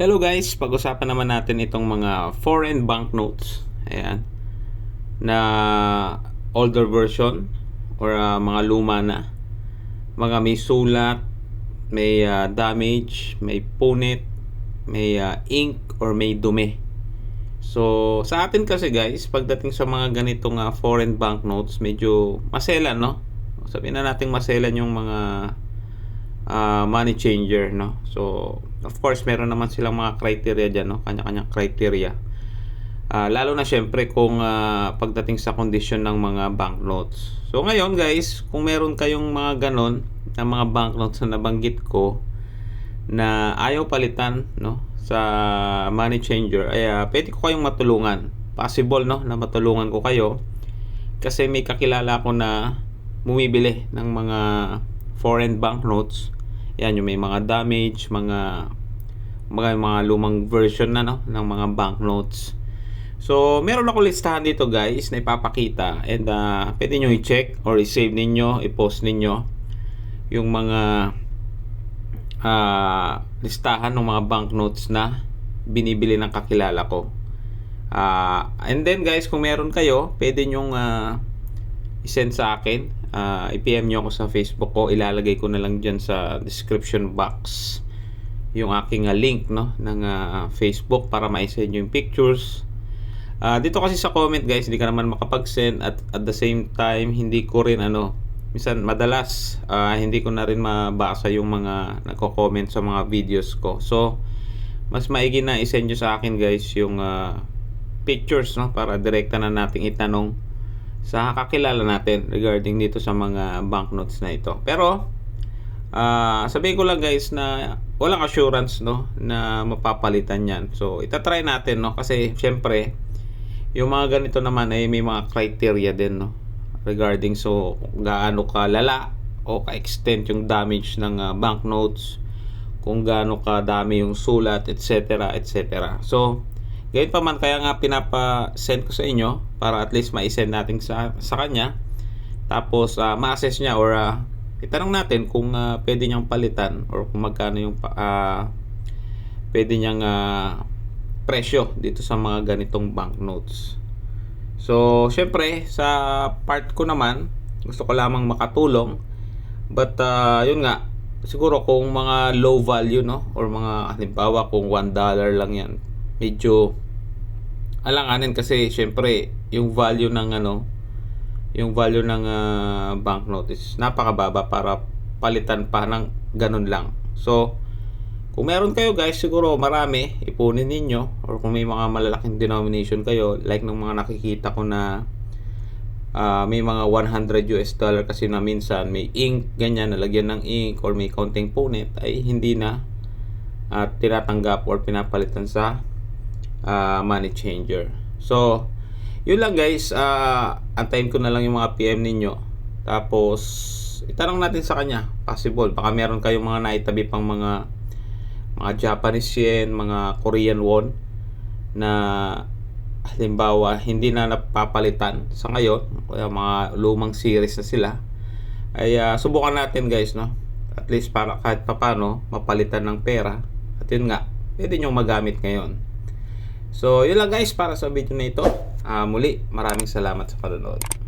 Hello guys, pag-usapan naman natin itong mga foreign banknotes. Ayan. Na older version or ah, mga luma na. Mga may sulat, may ah, damage, may punit, may ah, ink or may dumi. So, sa atin kasi guys, pagdating sa mga ganitong ah, foreign banknotes, medyo maselan, no? Sabihin na natin maselan yung mga ah, money changer, no? So, of course, meron naman silang mga criteria dyan, no? Kanya-kanyang criteria. Ah, lalo na syempre kung ah, pagdating sa kondisyon ng mga banknotes. So, ngayon guys, kung meron kayong mga ganon na mga banknotes na nabanggit ko na ayaw palitan, no? Sa money changer, ay ah, pwede ko kayong matulungan. Possible, no? Na matulungan ko kayo. Kasi may kakilala ko na bumibili ng mga foreign banknotes. Yan, yung may mga damage, mga mga mga lumang version na no ng mga banknotes. So, meron ako listahan dito guys na ipapakita and uh, pwede nyo i-check or i-save ninyo, i-post ninyo yung mga ah, listahan ng mga banknotes na binibili ng kakilala ko. Ah, and then guys, kung meron kayo, pwede nyong ah, i-send sa akin. Ah, i-PM nyo ako sa Facebook ko. Ilalagay ko na lang dyan sa description box yung aking ah, link no ng ah, Facebook para ma-send yung pictures. Ah, dito kasi sa comment guys, hindi ka naman makapag-send at at the same time hindi ko rin ano minsan madalas ah, hindi ko na rin mabasa yung mga nagko-comment sa mga videos ko. So mas maigi na i-send nyo sa akin guys yung ah, pictures no para direkta na nating itanong sa kakilala natin regarding dito sa mga banknotes na ito. Pero ah sabihin ko lang guys na walang assurance no na mapapalitan 'yan. So itatry natin no kasi syempre yung mga ganito naman ay may mga criteria din no regarding so gaano ka lala o ka-extend yung damage ng ah, banknotes kung gaano kadami yung sulat etc etc so Gayun pa man, kaya nga pinapa-send ko sa inyo para at least ma-send natin sa, sa kanya. Tapos, ah, ma-assess niya or ah, itanong natin kung ah, pwede niyang palitan or kung magkano yung ah, pwede niyang ah, presyo dito sa mga ganitong banknotes. So, syempre, sa part ko naman, gusto ko lamang makatulong. But, ah, yun nga, siguro kung mga low value, no? Or mga, halimbawa, kung $1 lang yan, medyo alanganin kasi syempre yung value ng ano yung value ng ah, banknote is napakababa para palitan pa ng ganun lang. So kung meron kayo guys siguro marami ipunin ninyo or kung may mga malalaking denomination kayo like ng mga nakikita ko na ah, may mga 100 US dollar kasi na minsan may ink ganyan nalagyan ng ink or may counting punit ay hindi na at tinatanggap or pinapalitan sa ah, money changer. So, yun lang guys. ah antayin ko na lang yung mga PM ninyo. Tapos, itanong natin sa kanya. Possible. Baka meron kayong mga naitabi pang mga mga Japanese yen, mga Korean won na halimbawa hindi na napapalitan sa ngayon mga lumang series na sila ay ah, subukan natin guys no at least para kahit papano mapalitan ng pera at yun nga pwede nyo magamit ngayon So, yun lang guys para sa video na ito. Ah, muli, maraming salamat sa panonood.